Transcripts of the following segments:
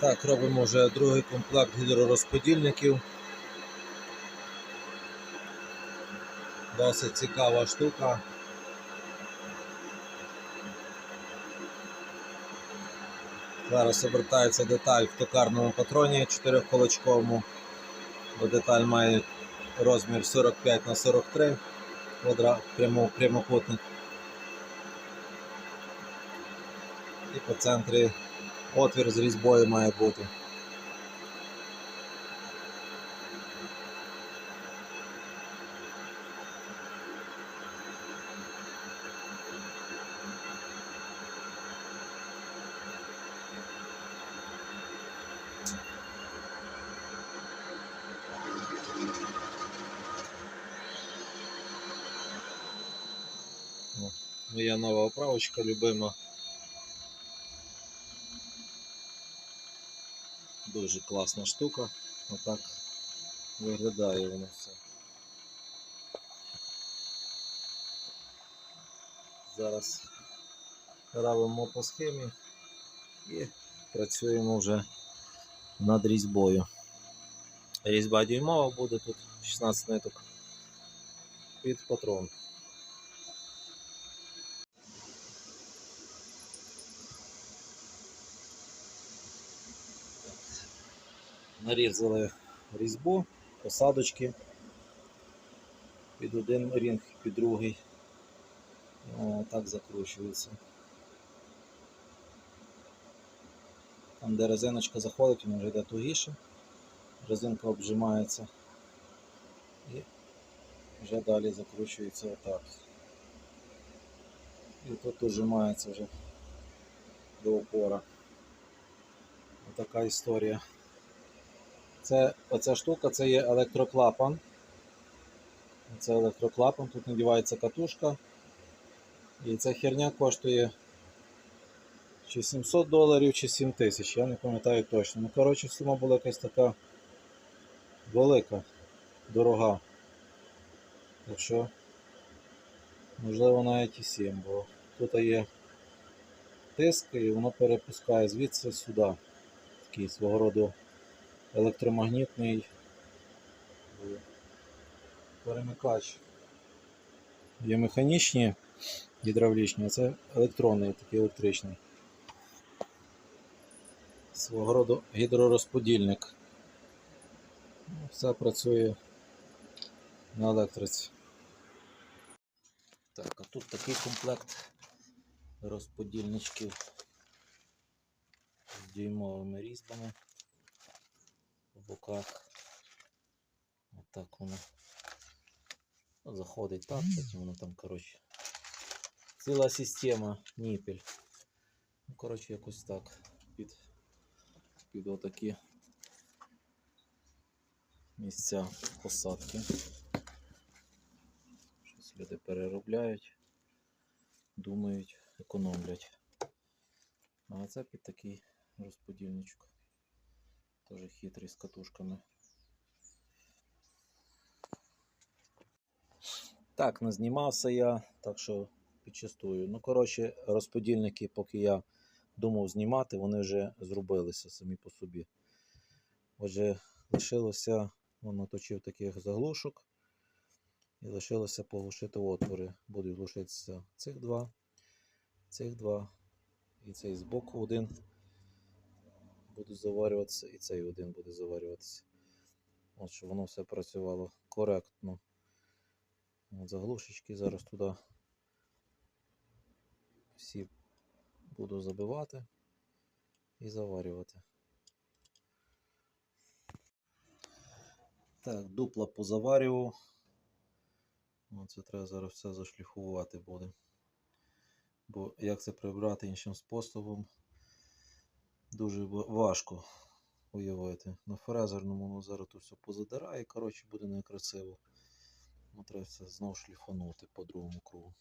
Так, робимо вже другий комплект гідророзподільників. Досить цікава штука. Зараз обертається деталь в токарному патроні 4-колочковому, бо деталь має розмір 45 на 43 квадрат, прямо, прямокутник. І по центрі отвір з різьбою має бути. О, Моя нова оправочка любима. Дуже класна штука. Отак виглядає воно все. Зараз робимо по схемі і працюємо вже над різьбою. Різьба дюймова буде тут 16 ниток під патрон. Нарізали різьбу, посадочки під один рінг, під другий. О, так закручується. Там, де резиночка заходить, вона вже йде тугіше, резинка обжимається і вже далі закручується отак. І тут ужимається вже до опора. Отака історія. Це, оця штука це є електроклапан. Це електроклапан, тут надівається катушка. І ця херня коштує чи 700 доларів, чи 7 тисяч, я не пам'ятаю точно. Ну, коротше, сума була якась така велика, дорога. Так що, можливо, навіть і 7, бо тут є тиск і воно перепускає звідси сюди. Такий свого роду електромагнітний е, перемикач. Є механічні гідравлічні, а це електронний, такий електричний. Свого роду гідророзподільник. Ну, Все працює на електриці. Так, а тут такий комплект розподільничків з дюймовими різьбами в боках. Отак воно заходить так, потім воно там, коротше. Ціла система, ніпель. Ну, коротше, якось так. Під, під отакі місця посадки. Щось люди переробляють, думають, економлять. А це під такий розподільничок. Тоже хитрий з катушками. Так, назнімався я, так що підчастую. Ну, коротше, розподільники, поки я думав знімати, вони вже зробилися самі по собі. Отже, лишилося, он наточив таких заглушок. І лишилося поглушити отвори. Будуть глушитися цих два, цих два і цей збоку один буде заварюватися, і цей один буде заварюватися. От щоб воно все працювало коректно. От заглушечки зараз туди всі буду забивати і заварювати. Так, дупла позаварював. Оце треба зараз все зашліфувати буде. Бо як це прибрати іншим способом, дуже важко уявити. На фрезерному воно зараз тут все позадирає, коротше, буде некрасиво. Ну, треба це знову шліфанути по другому кругу.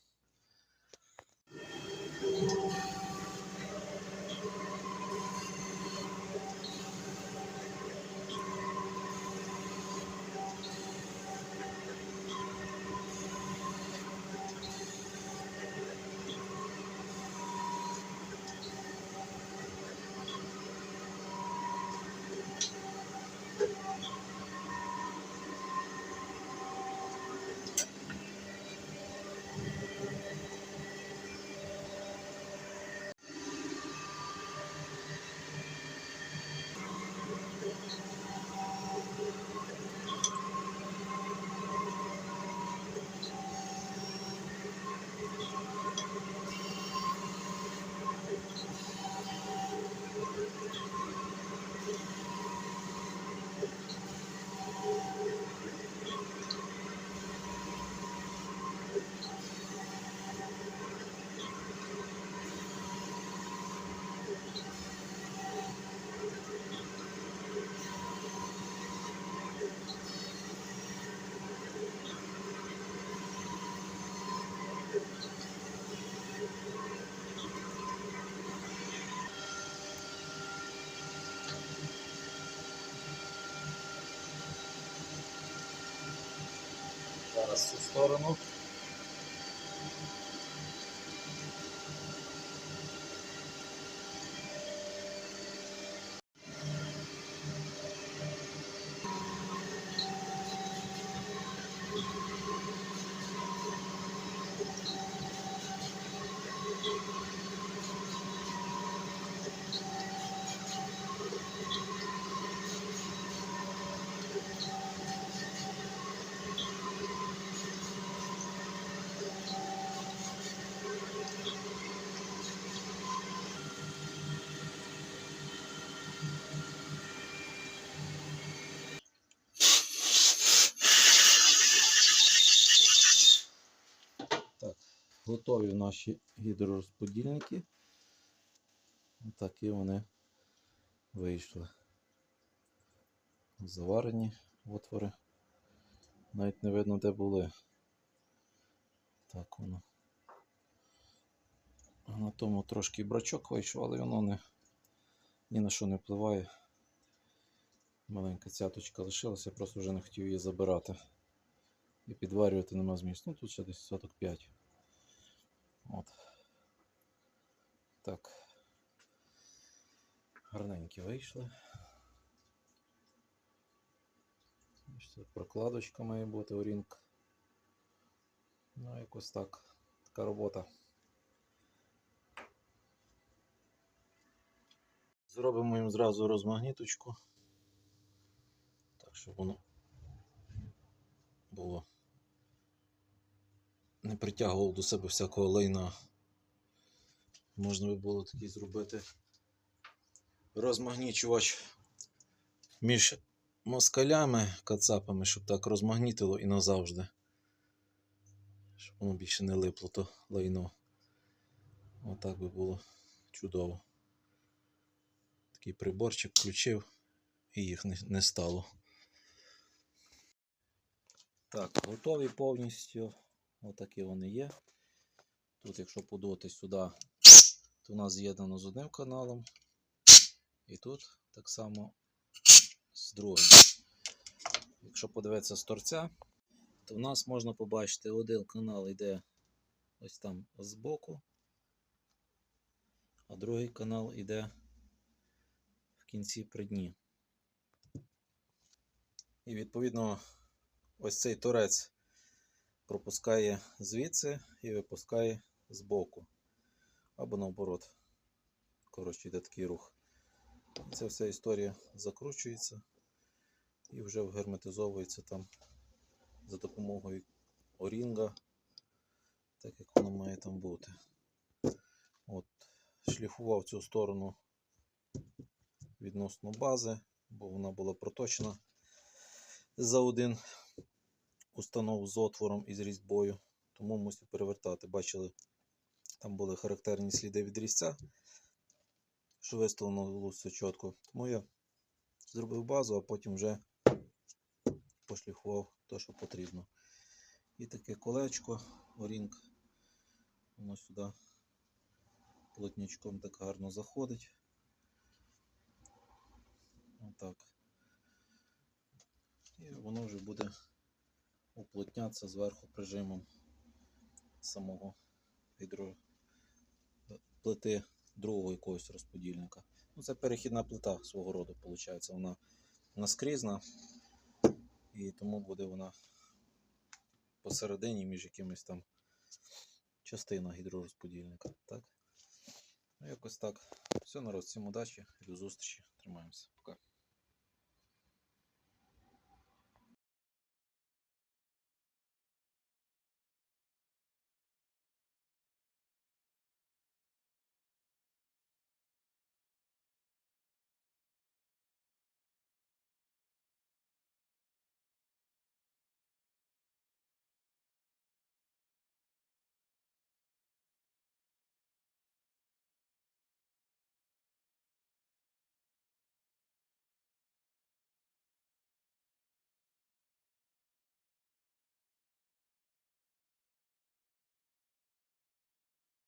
Зараз цю Готові наші гідророзподільники. Такі вони вийшли. Заварені отвори. Навіть не видно, де були. Так воно. На тому трошки брачок вийшов, але воно не, ні на що не впливає. Маленька цяточка лишилася, я просто вже не хотів її забирати. І підварювати нема змісту. Ну тут ще десь соток 5. От. Так. Гарненькі вийшли. Прокладочка має бути орінг. Ну, якось так. Така робота. Зробимо їм зразу розмагніточку. Так, щоб воно було не притягував до себе всякого лайна. Можна би було такий зробити розмагнічувач між москалями, кацапами, щоб так розмагнітило і назавжди. Щоб воно більше не липло то лайно. Отак би було чудово. Такий приборчик включив і їх не, стало. Так, готові повністю. Отакі вони є. Тут, якщо подути сюди, то у нас з'єднано з одним каналом. І тут так само з другим. Якщо подивитися з торця, то в нас можна побачити один канал йде ось там збоку, а другий канал йде в кінці при дні. І відповідно ось цей торець пропускає звідси і випускає збоку. Або наоборот. Коротше, йде такий рух. Ця вся історія закручується і вже герметизовується там за допомогою орінга, так як воно має там бути. От, шліфував цю сторону відносно бази, бо вона була проточена за один установ з отвором і з різьбою, тому мусив перевертати. Бачили, там були характерні сліди від різця, що виставлено все чітко. Тому я зробив базу, а потім вже пошліфував те, що потрібно. І таке колечко, орінг, воно сюди плотнячком так гарно заходить. Отак. І воно вже буде уплотнятися зверху прижимом самого гідро плити другого якогось розподільника. Ну, це перехідна плита свого роду, виходить. Вона наскрізна, і тому буде вона посередині між якимись там частина гідророзподільника. Так? Ну, якось так. Все, народ, всім удачі і до зустрічі. Тримаємося. Пока.